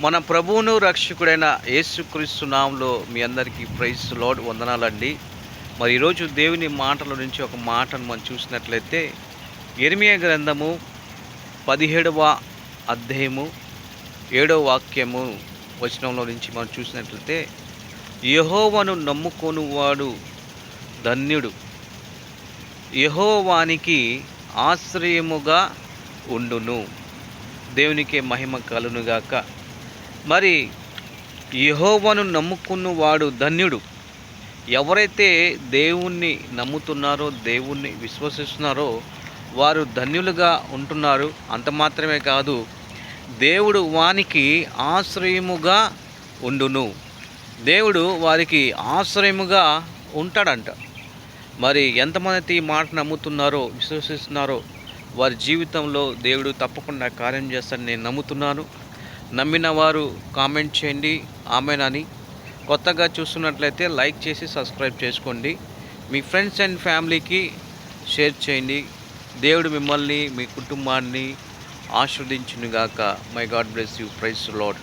మన ప్రభువును రక్షకుడైన యేసుక్రీస్తు నామంలో మీ అందరికీ ప్రైజ్ లోడ్ వందనాలండి. మరి ఈరోజు దేవుని మాటల నుంచి ఒక మాటను మనం చూసినట్లయితే ఎరిమియా గ్రంథము పదిహేడవ అధ్యాయము ఏడవ వాక్యము వచనంలో నుంచి మనం చూసినట్లయితే యహోవను నమ్ముకొనువాడు ధన్యుడు. యహోవానికి ఆశ్రయముగా ఉండును. దేవునికే మహిమ కలునుగాక మరి యహోవను నమ్ముకున్నవాడు ధన్యుడు. ఎవరైతే దేవుణ్ణి నమ్ముతున్నారో దేవుణ్ణి విశ్వసిస్తున్నారో వారు ధన్యులుగా ఉంటున్నారు. అంత మాత్రమే కాదు దేవుడు వానికి ఆశ్రయముగా ఉండును. దేవుడు వారికి ఆశ్రయముగా ఉంటాడంట. మరి ఎంతమంది ఈ మాట నమ్ముతున్నారో విశ్వసిస్తున్నారో వారి జీవితంలో దేవుడు తప్పకుండా కార్యం చేస్తాడని నేను నమ్ముతున్నాను. నమ్మిన వారు కామెంట్ చేయండి ఆమెనని. కొత్తగా చూస్తున్నట్లయితే లైక్ చేసి సబ్స్క్రైబ్ చేసుకోండి. మీ ఫ్రెండ్స్ అండ్ ఫ్యామిలీకి షేర్ చేయండి. దేవుడు మిమ్మల్ని మీ కుటుంబాన్ని ఆస్వాదించునుగాక may God bless you. Praise lord